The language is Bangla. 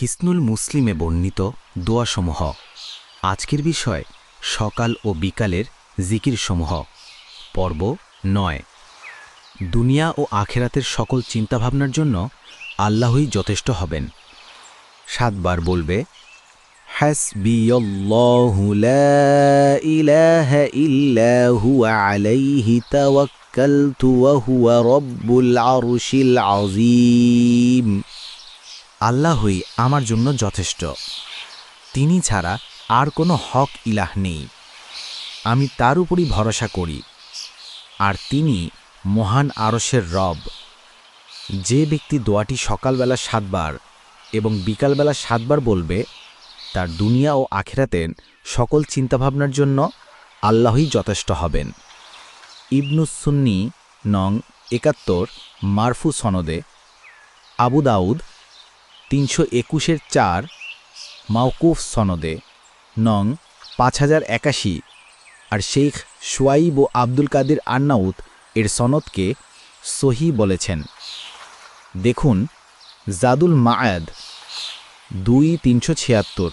হিসনুল মুসলিমে বর্ণিত দোয়াসমূহ। আজকের বিষয় সকাল ও বিকালের জিকিরসমূহ। পর্ব নয়। দুনিয়া ও আখেরাতের সকল চিন্তাভাবনার জন্য আল্লাহই যথেষ্ট হবেন। সাতবার বলবে হুয়া আলাইহি তাওয়াক্কালতু ওয়া হুয়া রব্বুল আরশিল আযীম। আল্লাহই আমার জন্য যথেষ্ট। তিনি ছাড়া আর কোনো হক ইলাহ নেই। আমি তার উপরই ভরসা করি। আর তিনি মহান আরশের রব। যে ব্যক্তি দোয়াটি সকালবেলা সাতবার এবং বিকালবেলা সাতবার বলবে, তার দুনিয়া ও আখেরাতের সকল চিন্তাভাবনার জন্য আল্লাহই যথেষ্ট হবেন। ইবনুসুন্নি নং একাত্তর মারফু সনদে আবু দাউদ তিনশো একুশের চার মাওকুফ সনদে, নং পাঁচ হাজার একাশি, আর শেখ সোয়াইব ও আব্দুল কাদের আন্নাউত এর সনদকে সহি বলেছেন। দেখুন, জাদুল মায়াদ দুই তিনশো ছিয়াত্তর।